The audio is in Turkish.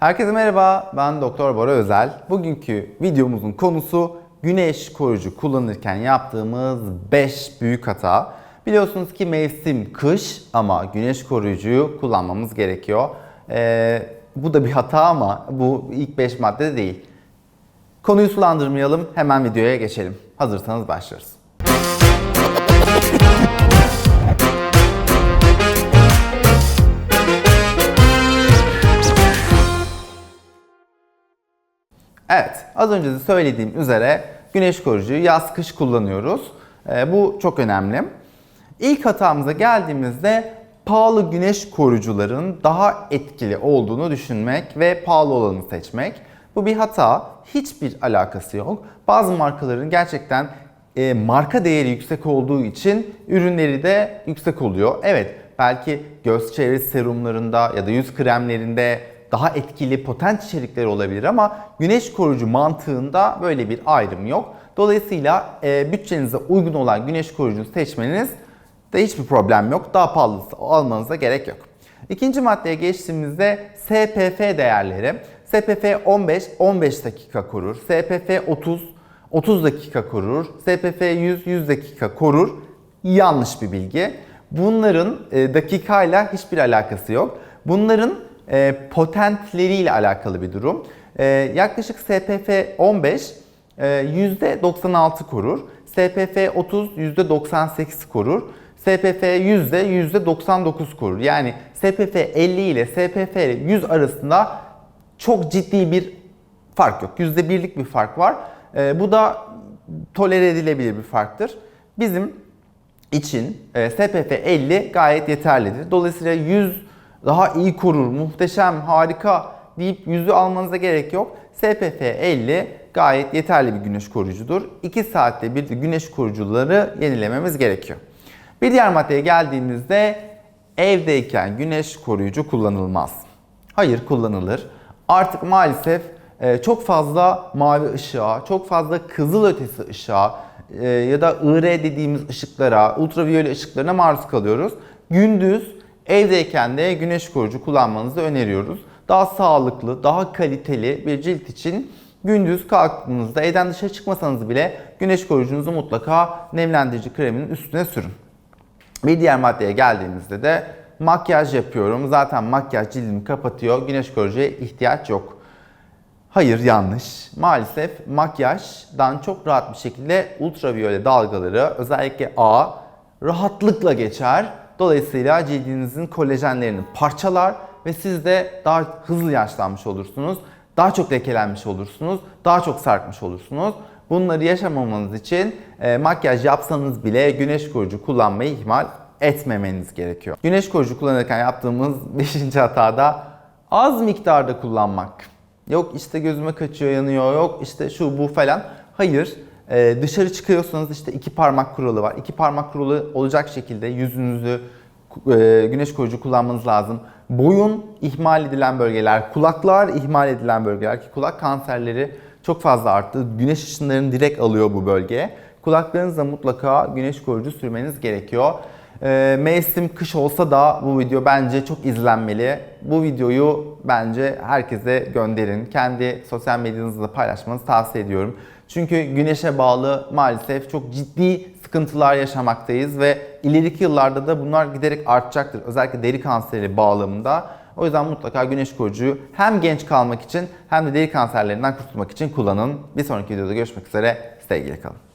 Herkese merhaba, ben Doktor Bora Özel. Bugünkü videomuzun konusu güneş koruyucu kullanırken yaptığımız 5 büyük hata. Biliyorsunuz ki mevsim kış ama güneş koruyucuyu kullanmamız gerekiyor. Ee, bu da bir hata ama bu ilk 5 madde de değil. Konuyu sulandırmayalım, hemen videoya geçelim. Hazırsanız başlıyoruz. Evet, az önce de söylediğim üzere güneş koruyucuyu yaz kış kullanıyoruz. Ee, bu çok önemli. İlk hatamıza geldiğimizde pahalı güneş koruyucuların daha etkili olduğunu düşünmek ve pahalı olanı seçmek. Bu bir hata. Hiçbir alakası yok. Bazı markaların gerçekten e, marka değeri yüksek olduğu için ürünleri de yüksek oluyor. Evet, belki göz çevresi serumlarında ya da yüz kremlerinde daha etkili potent içerikleri olabilir ama güneş koruyucu mantığında böyle bir ayrım yok. Dolayısıyla e, bütçenize uygun olan güneş koruyucu seçmeniz de hiçbir problem yok. Daha pahalısı almanıza gerek yok. İkinci maddeye geçtiğimizde SPF değerleri. SPF 15 15 dakika korur. SPF 30 30 dakika korur. SPF 100 100 dakika korur. Yanlış bir bilgi. Bunların e, dakikayla hiçbir alakası yok. Bunların e, potentleriyle alakalı bir durum. E, yaklaşık SPF 15 e, %96 korur. SPF 30 %98 korur. SPF 100 de %99 korur. Yani SPF 50 ile SPF 100 arasında çok ciddi bir fark yok. %1'lik bir fark var. E, bu da tolere edilebilir bir farktır. Bizim için e, SPF 50 gayet yeterlidir. Dolayısıyla 100 daha iyi korur, muhteşem, harika deyip yüzü almanıza gerek yok. SPF 50 gayet yeterli bir güneş koruyucudur. 2 saatte bir de güneş koruyucuları yenilememiz gerekiyor. Bir diğer maddeye geldiğimizde evdeyken güneş koruyucu kullanılmaz. Hayır kullanılır. Artık maalesef e, çok fazla mavi ışığa, çok fazla kızıl ötesi ışığa e, ya da IR dediğimiz ışıklara, ultraviyole ışıklarına maruz kalıyoruz. Gündüz evdeyken de güneş koruyucu kullanmanızı öneriyoruz. Daha sağlıklı, daha kaliteli bir cilt için gündüz kalktığınızda evden dışarı çıkmasanız bile güneş koruyucunuzu mutlaka nemlendirici kreminin üstüne sürün. Bir diğer maddeye geldiğimizde de makyaj yapıyorum. Zaten makyaj cildimi kapatıyor. Güneş koruyucuya ihtiyaç yok. Hayır yanlış. Maalesef makyajdan çok rahat bir şekilde ultraviyole dalgaları özellikle A rahatlıkla geçer. Dolayısıyla cildinizin kolajenlerini parçalar ve siz de daha hızlı yaşlanmış olursunuz. Daha çok lekelenmiş olursunuz. Daha çok sarkmış olursunuz. Bunları yaşamamanız için e, makyaj yapsanız bile güneş koruyucu kullanmayı ihmal etmemeniz gerekiyor. Güneş koruyucu kullanırken yaptığımız 5. hatada az miktarda kullanmak. Yok işte gözüme kaçıyor, yanıyor, yok işte şu bu falan. Hayır. Ee, dışarı çıkıyorsanız işte iki parmak kuralı var. İki parmak kuralı olacak şekilde yüzünüzü e, güneş koruyucu kullanmanız lazım. Boyun ihmal edilen bölgeler, kulaklar ihmal edilen bölgeler ki kulak kanserleri çok fazla arttı. Güneş ışınlarını direkt alıyor bu bölgeye. Kulaklarınıza mutlaka güneş koruyucu sürmeniz gerekiyor. Ee, mevsim kış olsa da bu video bence çok izlenmeli. Bu videoyu bence herkese gönderin. Kendi sosyal medyanızda paylaşmanızı tavsiye ediyorum. Çünkü güneşe bağlı maalesef çok ciddi sıkıntılar yaşamaktayız ve ileriki yıllarda da bunlar giderek artacaktır. Özellikle deri kanseri bağlamında. O yüzden mutlaka güneş koruyucuyu hem genç kalmak için hem de deri kanserlerinden kurtulmak için kullanın. Bir sonraki videoda görüşmek üzere. Sevgiyle kalın.